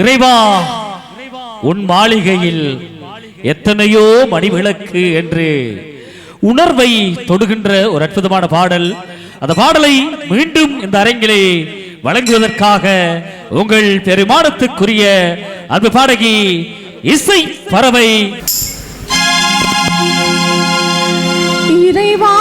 இறைவா உன் மாளிகையில் எத்தனையோ மணிவிளக்கு என்று உணர்வை தொடுகின்ற ஒரு அற்புதமான பாடல். அந்த பாடலை மீண்டும் இந்த அரங்கிலே வழங்குவதற்காக உங்கள் பெருமானத்துக்குரிய அன்பு பாடகி இசை பறவை. இறைவா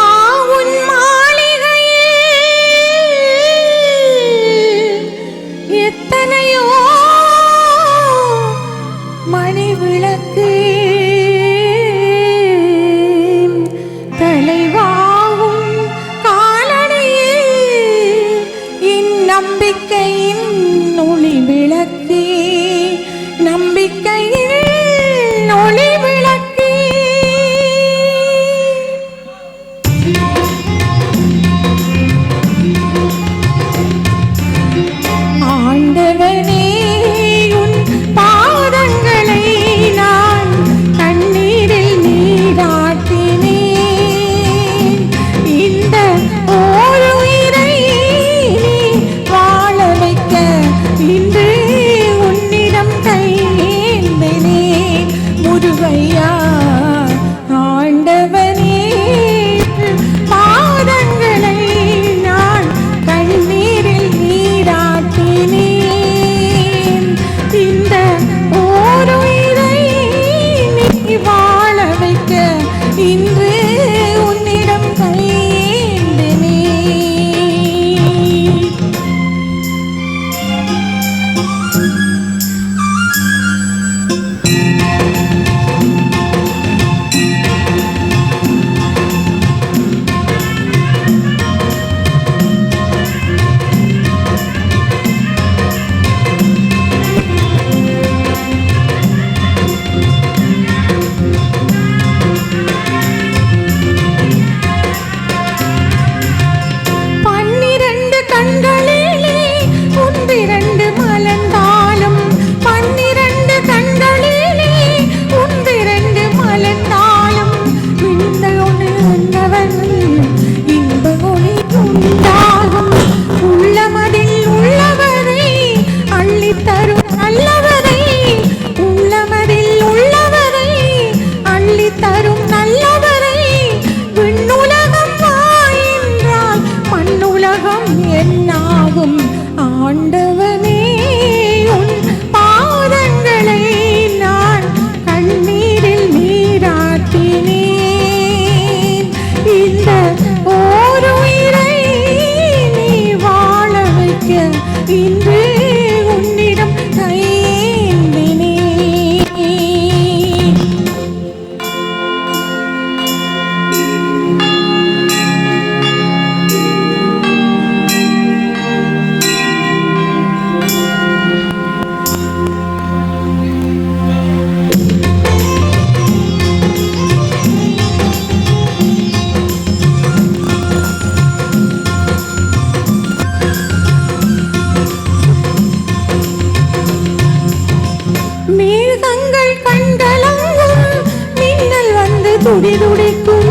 ஆண்டவனே உன் பாதங்களை நான் கண்ணீரில் நீராட்டினே. இந்த ஓர் உயிரை வாழ வைக்க இன்று முருகையா உலகம் என்னாகும்? ஆண்ட மேகங்கள் கண்கலங்கும் மின்னல் வந்து துடி துடிக்கும்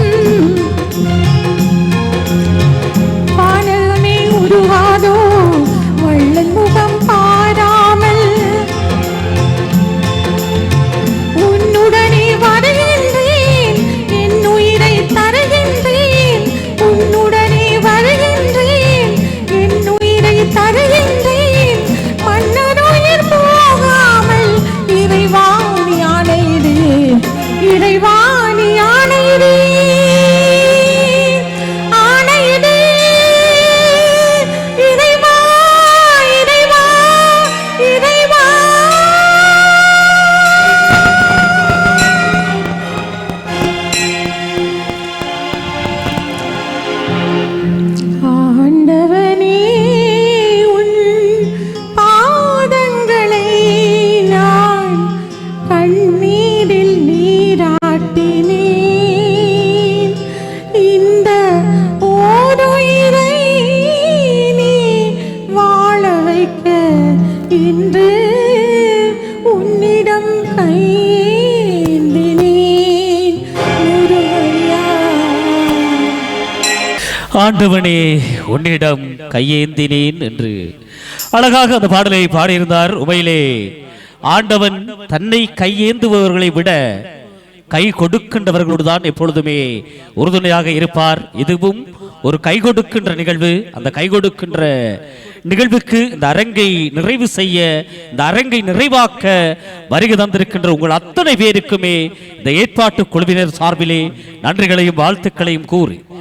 இன்று உன்னிடம் கைந்தினேன் ஆண்டவனே உன்னிடம் கையேந்தினேன் என்று அழகாக அந்த பாடலை பாடியிருந்தார் உமையிலே. ஆண்டவன் தன்னை கையேந்துபவர்களை விட கை கொடுக்கின்றவர்களோடு தான் எப்பொழுதுமே உறுதுணையாக இருப்பார். இதுவும் ஒரு கை கொடுக்கின்ற நிகழ்வு. அந்த கை கொடுக்கின்ற நிகழ்வுக்கு இந்த அரங்கை நிறைவு செய்ய இந்த அரங்கை நிறைவாக்க வருகை தந்திருக்கின்ற உங்கள் அத்தனை பேருக்குமே இந்த ஏற்பாட்டு குழுவினர் சார்பிலே நன்றிகளையும் வாழ்த்துக்களையும் கூறி